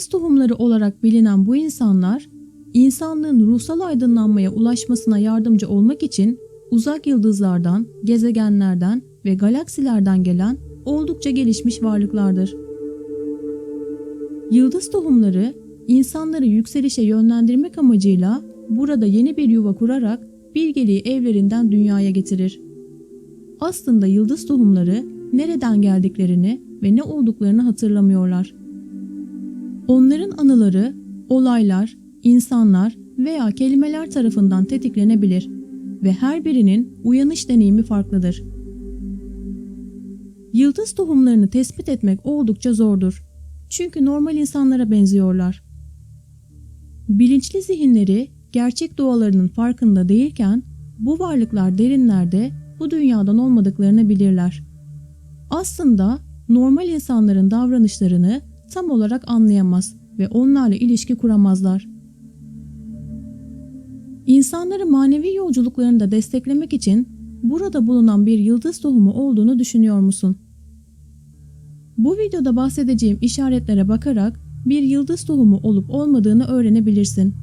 Yıldız tohumları olarak bilinen bu insanlar, insanlığın ruhsal aydınlanmaya ulaşmasına yardımcı olmak için uzak yıldızlardan, gezegenlerden ve galaksilerden gelen oldukça gelişmiş varlıklardır. Yıldız tohumları insanları yükselişe yönlendirmek amacıyla burada yeni bir yuva kurarak bilgeliği evlerinden dünyaya getirir. Aslında yıldız tohumları nereden geldiklerini ve ne olduklarını hatırlamıyorlar. Onların anıları, olaylar, insanlar veya kelimeler tarafından tetiklenebilir ve her birinin uyanış deneyimi farklıdır. Yıldız tohumlarını tespit etmek oldukça zordur. Çünkü normal insanlara benziyorlar. Bilinçli zihinleri gerçek doğalarının farkında değilken bu varlıklar derinlerde bu dünyadan olmadıklarını bilirler. Aslında normal insanların davranışlarını tam olarak anlayamaz ve onlarla ilişki kuramazlar. İnsanları manevi yolculuklarını da desteklemek için burada bulunan bir yıldız tohumu olduğunu düşünüyor musun? Bu videoda bahsedeceğim işaretlere bakarak bir yıldız tohumu olup olmadığını öğrenebilirsin.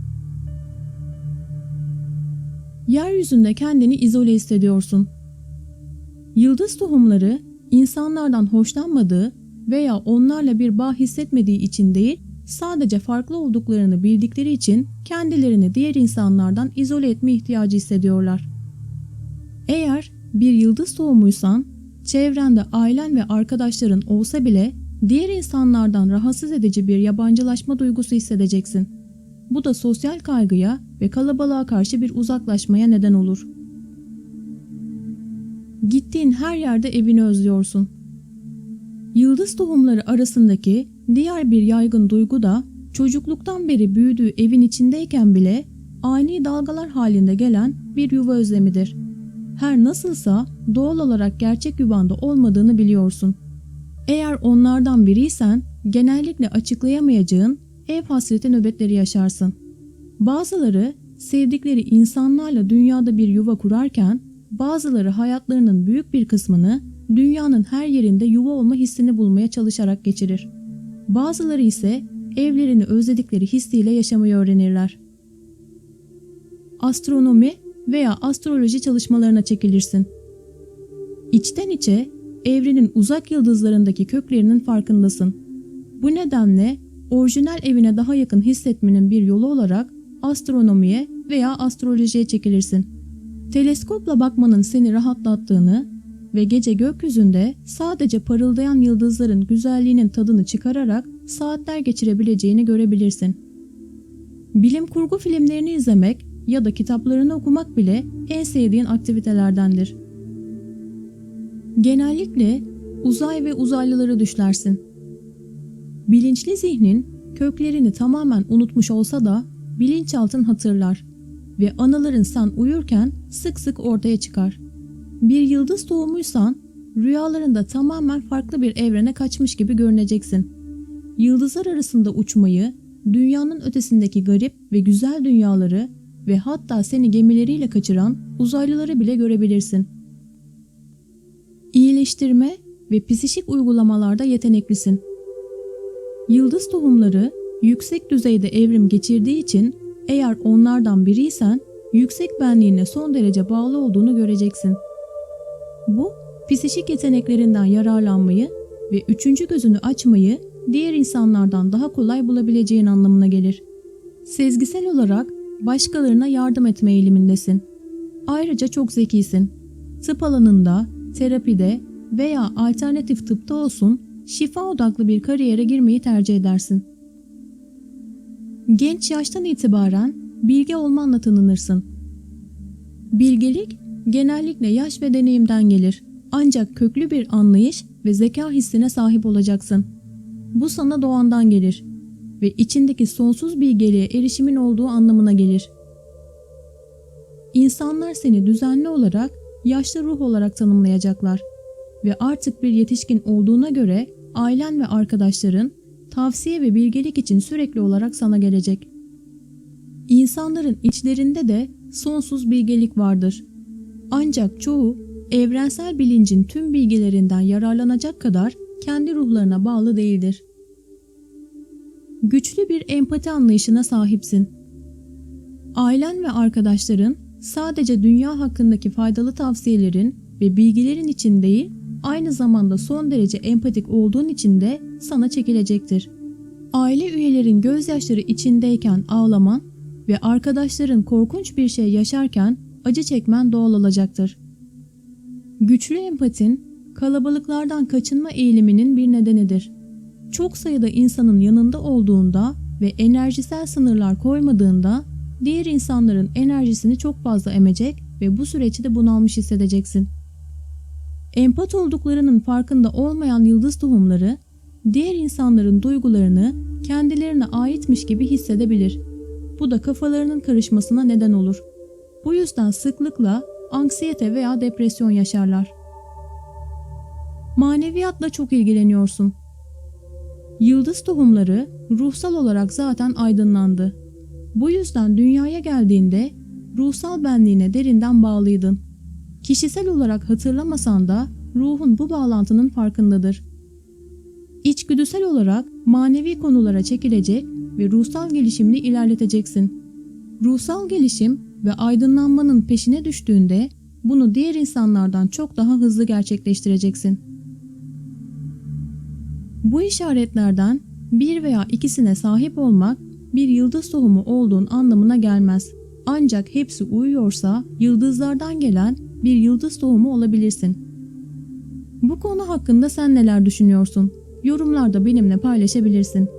Yeryüzünde kendini izole hissediyorsun. Yıldız tohumları insanlardan hoşlanmadığı veya onlarla bir bağ hissetmediği için değil, sadece farklı olduklarını bildikleri için kendilerini diğer insanlardan izole etme ihtiyacı hissediyorlar. Eğer bir yıldız tohumuysan, çevrende ailen ve arkadaşların olsa bile diğer insanlardan rahatsız edici bir yabancılaşma duygusu hissedeceksin. Bu da sosyal kaygıya ve kalabalığa karşı bir uzaklaşmaya neden olur. Gittiğin her yerde evini özlüyorsun. Yıldız tohumları arasındaki diğer bir yaygın duygu da çocukluktan beri büyüdüğü evin içindeyken bile ani dalgalar halinde gelen bir yuva özlemidir. Her nasılsa doğal olarak gerçek yuvanda olmadığını biliyorsun. Eğer onlardan biriysen genellikle açıklayamayacağın ev hasreti nöbetleri yaşarsın. Bazıları sevdikleri insanlarla dünyada bir yuva kurarken bazıları hayatlarının büyük bir kısmını dünyanın her yerinde yuva olma hissini bulmaya çalışarak geçirir. Bazıları ise evlerini özledikleri hissiyle yaşamayı öğrenirler. Astronomi veya astroloji çalışmalarına çekilirsin. İçten içe evrenin uzak yıldızlarındaki köklerinin farkındasın. Bu nedenle orijinal evine daha yakın hissetmenin bir yolu olarak astronomiye veya astrolojiye çekilirsin. Teleskopla bakmanın seni rahatlattığını ve gece gökyüzünde sadece parıldayan yıldızların güzelliğinin tadını çıkararak saatler geçirebileceğini görebilirsin. Bilim kurgu filmlerini izlemek ya da kitaplarını okumak bile en sevdiğin aktivitelerdendir. Genellikle uzay ve uzaylıları düşlersin. Bilinçli zihnin köklerini tamamen unutmuş olsa da bilinçaltın hatırlar ve anıların sen uyurken sık sık ortaya çıkar. Bir yıldız tohumuysan rüyalarında tamamen farklı bir evrene kaçmış gibi görüneceksin. Yıldızlar arasında uçmayı, dünyanın ötesindeki garip ve güzel dünyaları ve hatta seni gemileriyle kaçıran uzaylıları bile görebilirsin. İyileştirme ve psişik uygulamalarda yeteneklisin. Yıldız tohumları yüksek düzeyde evrim geçirdiği için eğer onlardan biriysen yüksek benliğine son derece bağlı olduğunu göreceksin. Bu psişik yeteneklerinden yararlanmayı ve üçüncü gözünü açmayı diğer insanlardan daha kolay bulabileceğin anlamına gelir. Sezgisel olarak başkalarına yardım etme eğilimindesin. Ayrıca çok zekisin. Tıp alanında, terapide veya alternatif tıpta olsun şifa odaklı bir kariyere girmeyi tercih edersin. Genç yaştan itibaren bilge olmanla tanınırsın. Bilgelik genellikle yaş ve deneyimden gelir. Ancak köklü bir anlayış ve zeka hissine sahip olacaksın. Bu sana doğandan gelir ve içindeki sonsuz bilgeliğe erişimin olduğu anlamına gelir. İnsanlar seni düzenli olarak yaşlı ruh olarak tanımlayacaklar ve artık bir yetişkin olduğuna göre ailen ve arkadaşların tavsiye ve bilgelik için sürekli olarak sana gelecek. İnsanların içlerinde de sonsuz bilgelik vardır. Ancak çoğu evrensel bilincin tüm bilgilerinden yararlanacak kadar kendi ruhlarına bağlı değildir. Güçlü bir empati anlayışına sahipsin. Ailen ve arkadaşların sadece dünya hakkındaki faydalı tavsiyelerin ve bilgilerin için değil, aynı zamanda son derece empatik olduğun için de sana çekilecektir. Aile üyelerin gözyaşları içindeyken ağlaman ve arkadaşların korkunç bir şey yaşarken acı çekmen doğal olacaktır. Güçlü empatin, kalabalıklardan kaçınma eğiliminin bir nedenidir. Çok sayıda insanın yanında olduğunda ve enerjisel sınırlar koymadığında diğer insanların enerjisini çok fazla emecek ve bu süreçte bunalmış hissedeceksin. Empat olduklarının farkında olmayan yıldız tohumları, diğer insanların duygularını kendilerine aitmiş gibi hissedebilir. Bu da kafalarının karışmasına neden olur. Bu yüzden sıklıkla anksiyete veya depresyon yaşarlar. Maneviyatla çok ilgileniyorsun. Yıldız tohumları ruhsal olarak zaten aydınlandı. Bu yüzden dünyaya geldiğinde ruhsal benliğine derinden bağlıydın. Kişisel olarak hatırlamasan da ruhun bu bağlantının farkındadır. İçgüdüsel olarak manevi konulara çekilecek ve ruhsal gelişimini ilerleteceksin. Ruhsal gelişim ve aydınlanmanın peşine düştüğünde bunu diğer insanlardan çok daha hızlı gerçekleştireceksin. Bu işaretlerden bir veya ikisine sahip olmak bir yıldız tohumu olduğun anlamına gelmez. Ancak hepsi uyuyorsa yıldızlardan gelen bir yıldız tohumu olabilirsin. Bu konu hakkında sen neler düşünüyorsun? Yorumlarda benimle paylaşabilirsin.